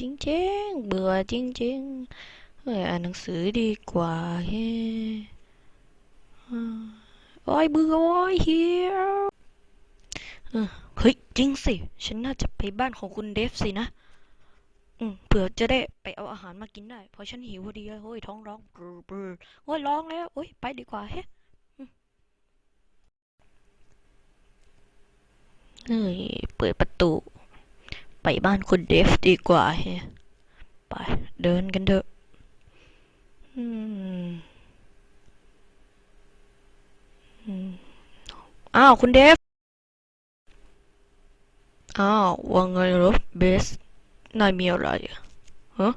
จริงๆ เบื่อจริงๆเฮ้ยอ่านหนังสือดีกว่าเฮ้โอ้ยเบื่อโอ้ยเฮียเฮ้ยจริงสิ ฉันน่าจะไปบ้านของคุณเดฟสินะอืมเผื่อจะได้ไปเอาอาหารมากินได้ เพราะฉันหิวพอดีเลยโอ้ยท้องร้องบรบรโอ้ยร้องแล้วโอ้ยไปดีกว่าเฮ้เฮ้ยเปิดประตู ไปบ้านคุณเดฟดีกว่าเฮไป เดินกันเถอะอ้าว คุณเดฟ อ้าวว่าไงเหรอเบส นายมีอะไรอะฮะ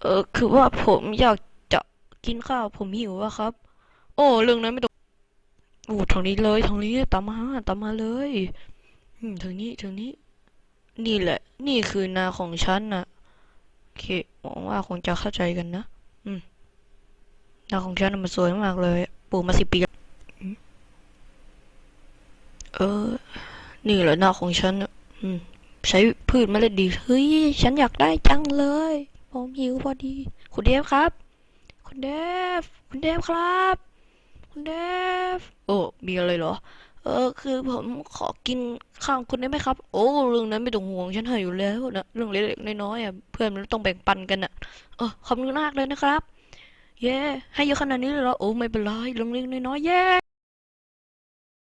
เออ คือว่าผมอยากจะกินข้าว ผมหิวอะครับ โอ้ เรื่องนั้นไม่ต้องโอ้ทางนี้เลย ทางนี้ตามมาตามมาเลยทางนี้ทางนี้ นี่แหละ นี่คือนาของฉันน่ะโอเคหวังว่าคงจะเข้าใจกันนะ อืม นาของฉันน่ะมันสวยมากเลย ปลูกมาสิบปีเออ นี่แหละนาของฉันอืม ใช้พืชเมล็ดดี เฮ้ย ฉันอยากได้จังเลย ผมหิวพอดี คุณเดฟครับ คุณเดฟ คุณเดฟครับ คุณเดฟ โอ้ มีอะไรเหรอ เออ คือผมขอกินข้าวคุณได้ไหมครับ โอ้เรื่องนั้นไม่ต้องห่วงฉันให้อยู่แล้วนะเรื่องเล็กๆน้อยๆอะเพื่อนมันต้องแบ่งปันกันอะเออขอบคุณมากเลยนะครับ เย้ให้เยอะขนาดนี้เลยเหรอโอ้ไม่เป็นไรเรื่องเล็กๆน้อยๆเย้